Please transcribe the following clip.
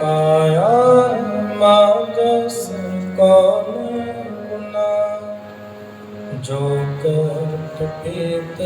ਕਾਇਆ ਮਾਜਸ ਕੌਣ ਗੁਨਾ ਜੋ ਕਰਤ ਪੀਤ